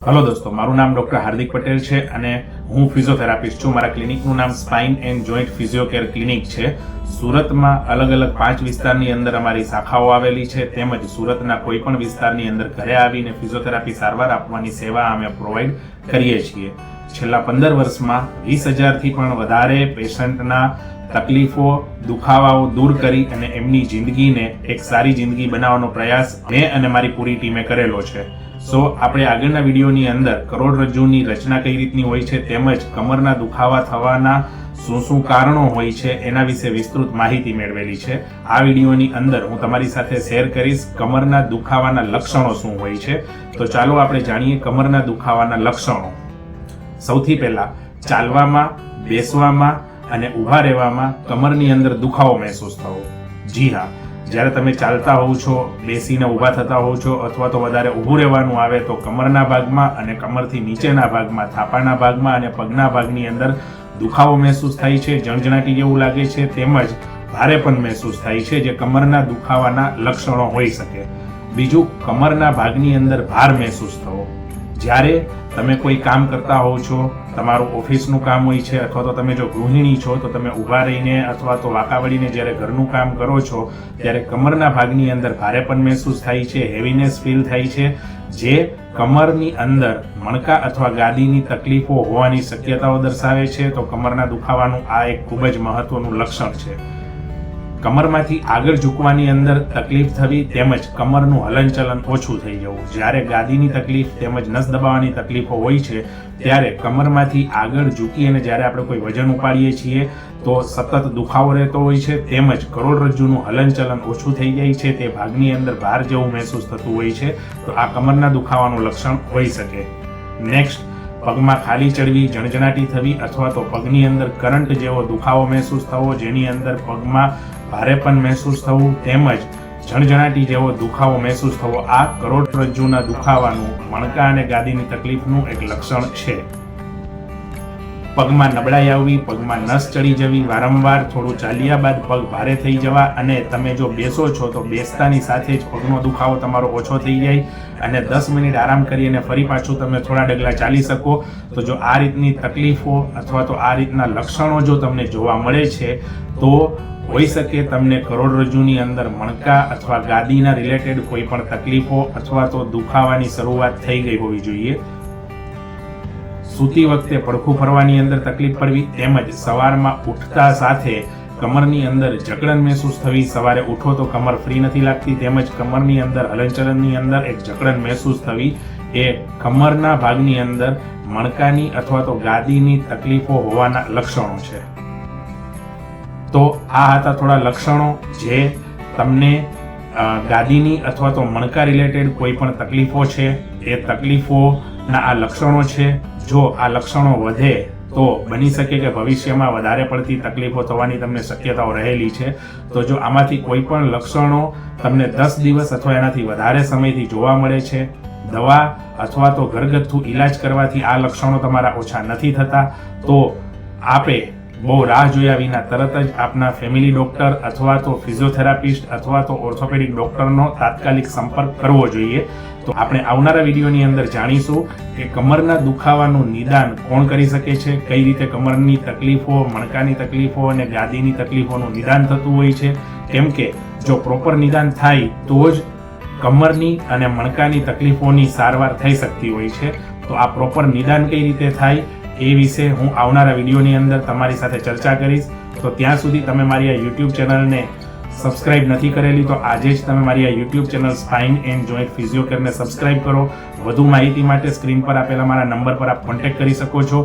Hello દોસ્તો, મારું નામ ડોક્ટર હાર્દિક પટેલ છે અને હું ફિઝિયોથેરાપિસ્ટ છું. મારા ક્લિનિકનું નામ spine and joint physiocare clinic છે. સુરતમાં અલગ અલગ પાંચ વિસ્તારની અંદર અમારી શાખાઓ આવેલી છે, તેમજ સુરતના કોઈ પણ વિસ્તારની અંદર ઘરે આવીને ફિઝિયોથેરાપી સારવાર આપવાની સેવા અમે પ્રોવાઈડ કરીએ છીએ. છેલ્લા પંદર વર્ષમાં વીસ હજારથી પણ વધારે પેશન્ટના તકલીફો, દુખાવાઓ દૂર કરી અને એમની જિંદગીને એક સારી જિંદગી બનાવવાનો પ્રયાસ મેં અને મારી પૂરી ટીમે કરેલો છે. સો આપણે આગળના વિડીયોની અંદર કરોડરજ્જુની રચના કઈ રીતની હોય છે તેમજ કમરના દુખાવા થવાના શું શું કારણો હોય છે એના વિશે વિસ્તૃત માહિતી મેળવેલી છે. આ વિડીયોની અંદર હું તમારી સાથે શેર કરીશ કમરના દુખાવાના લક્ષણો શું હોય છે. તો ચાલો આપણે જાણીએ કમરના દુખાવાના લક્ષણો. સૌથી પહેલા ચાલવામાં, બેસવામાં અને ઊભા રહેવામાં કમરની અંદર દુખાવો મહેસૂસ થવો. જી હા જ્યારે તમે ચાલતા હોવ છો, બેસીને ઊભા થતા હોવ છો, અથવા તો વધારે ઊભું રહેવાનું આવે તો કમરના ભાગમાં અને કમરથી નીચેના ભાગમાં, થાપાના ભાગમાં અને પગના ભાગની અંદર દુખાવો મહેસૂસ થાય છે, જણજણાટી જેવું લાગે છે, તેમજ ભારે પણ મહેસૂસ થાય છે, જે કમરના દુખાવાના લક્ષણો હોઈ શકે. બીજું, કમરના ભાગની અંદર ભાર મહેસૂસ થવો. જ્યારે તમે કોઈ કામ કરતા હોવ છો, તમારું ઓફિસનું કામ હોય છે, અથવા તો તમે જો ગૃહિણી છો, તો તમે ઊભા રહીને અથવા તો વાંકા વળીને જ્યારે ઘરનું કામ કરો છો, ત્યારે કમરના ભાગની અંદર ભારે પણ મહેસૂસ થાય છે હેવીનેસ ફીલ થાય છે, જે કમરની અંદર મણકા અથવા ગાદીની તકલીફો હોવાની શક્યતાઓ દર્શાવે છે, તો કમરના દુખાવાનું આ એક ખૂબ જ મહત્વનું લક્ષણ છે. કમરમાંથી આગળ ઝૂકવાની અંદર તકલીફ થવી તેમજ કમરનું હલનચલન ઓછું થઈ જવું. જ્યારે ગાદીની તકલીફ તેમજ નસ દબાવવાની તકલીફો હોય છે, ત્યારે કમરમાંથી આગળ ઝૂકી અને જ્યારે આપણે કોઈ વજન ઉપાડીએ છીએ, તો સતત દુખાવો રહેતો હોય છે, તેમજ કરોડરજ્જુનું હલનચલન ઓછું થઈ જાય છે, તે ભાગની અંદર ભાર જેવું મહેસૂસ થતું હોય છે, તો આ કમરના દુખાવાનું લક્ષણ હોઈ શકે. નેક્સ્ટ પગમાં ખાલી ચડવી, જણજણાટી થવી અથવા તો પગની અંદર કરંટ જેવો દુખાવો મહેસૂસ થવો, જેની અંદર પગમાં ભારેપન મહેસૂસ થવું તેમજ જણજણાટી જેવો દુખાવો મહેસૂસ થવો, આ કરોડરજ્જુના દુખાવાનું, મણકા અને ગાદીની તકલીફનું એક લક્ષણ છે. પગમાં નબળાઈ આવવી, પગમાં નસ ચડી જવી, વારંવાર થોડું ચાલ્યા બાદ પગ ભારે થઈ જવા અને તમે જો બેસો છો તો બેસતાની સાથે જ પગનો દુખાવો તમારો ઓછો થઈ જાય અને દસ મિનિટ આરામ કરી અને ફરી પાછું તમે થોડા ડગલા ચાલી શકો. તો જો આ રીતની તકલીફો અથવા તો આ રીતના લક્ષણો જો તમને જોવા મળે છે, તો હોઈ શકે તમને કરોડરજ્જુની અંદર મણકા અથવા ગાદીના રિલેટેડ કોઈ પણ તકલીફો અથવા તો દુખાવાની શરૂઆત થઈ ગઈ હોવી જોઈએ. સૂતી વખતે પડખું ફરવાની અંદર તકલીફ પડવી તેમજ સવારમાં ઉઠતા સાથે કમરની અંદર જકડન મહેસૂસ થવી. સવારે ઉઠો તો કમર ફ્રી નથી લાગતી. તેમજ કમરની અંદર હલનચલનની અંદર એક જકડન મહેસૂસ થવી એ કમરના ભાગની અંદર મણકાની અથવા તો ગાદીની તકલીફો હોવાના લક્ષણો છે. તો આ હતા થોડા લક્ષણો જે તમને ગાદીની અથવા તો મણકા રિલેટેડ કોઈ પણ તકલીફો છે. એ તકલીફોના આ લક્ષણો છે. જો આ લક્ષણો વધે તો બની શકે કે ભવિષ્યમાં વધારે પડતી તકલીફો થવાની તમને શક્યતાઓ રહેલી છે. તો જો આમાંથી કોઈ પણ લક્ષણો તમને દસ દિવસ અથવા એનાથી વધારે સમયથી જોવા મળે છે, દવા અથવા તો ઘરગથ્થુ ઈલાજ કરવાથી આ લક્ષણો તમારા ઓછા નથી થતા, તો આપે બહુ રાહ જોયા વિના તરત જ આપના ફેમિલી ડોક્ટર અથવા તો ફિઝિયોથેરાપિસ્ટ અથવા તો ઓર્થોપેડિક ડોક્ટરનો તાત્કાલિક સંપર્ક કરવો જોઈએ. તો આપણે આવનારા વિડીયોની અંદર જાણીશું કે કમરના દુખાવાનું નિદાન કોણ કરી શકે છે, કઈ રીતે કમરની તકલીફો, મણકાની તકલીફો અને ગાદીની તકલીફોનું નિદાન થતું હોય છે. કેમ કે જો પ્રોપર નિદાન થાય તો જ કમરની અને મણકાની તકલીફોની સારવાર થઈ શકતી હોય છે. તો આ પ્રોપર નિદાન કઈ રીતે થાય? એ વિશે હું આવનારા વિડીયોની અંદર તમારી સાથે ચર્ચા કરીશ. તો ત્યાં સુધી તમે મારી આ યુટ્યુબ ચેનલને સબસ્ક્રાઇબ નથી કરેલી, તો આજે જ તમે મારી આ YouTube channel spine and joint ફિઝિયોકેરને subscribe કરો. વધુ માહિતી માટે સ્ક્રીન પર આપેલા મારા નંબર પર આપ કોન્ટેક્ટ કરી શકો છો.